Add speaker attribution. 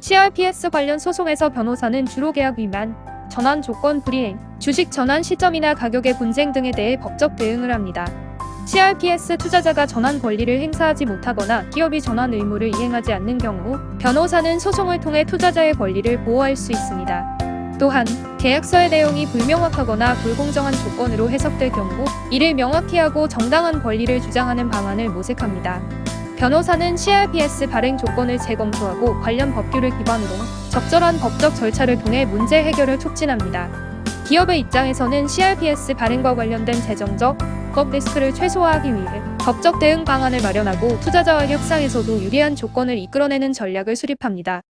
Speaker 1: CRPS 관련 소송에서 변호사는 주로 계약 위반, 전환 조건 불이행, 주식 전환 시점이나 가격의 분쟁 등에 대해 법적 대응을 합니다. CRPS 투자자가 전환 권리를 행사하지 못하거나 기업이 전환 의무를 이행하지 않는 경우 변호사는 소송을 통해 투자자의 권리를 보호할 수 있습니다. 또한 계약서의 내용이 불명확하거나 불공정한 조건으로 해석될 경우 이를 명확히 하고 정당한 권리를 주장하는 방안을 모색합니다. 변호사는 CRPS 발행 조건을 재검토하고 관련 법규를 기반으로 적절한 법적 절차를 통해 문제 해결을 촉진합니다. 기업의 입장에서는 CRPS 발행과 관련된 재정적, 법 리스크를 최소화하기 위해 법적 대응 방안을 마련하고 투자자와 협상에서도 유리한 조건을 이끌어내는 전략을 수립합니다.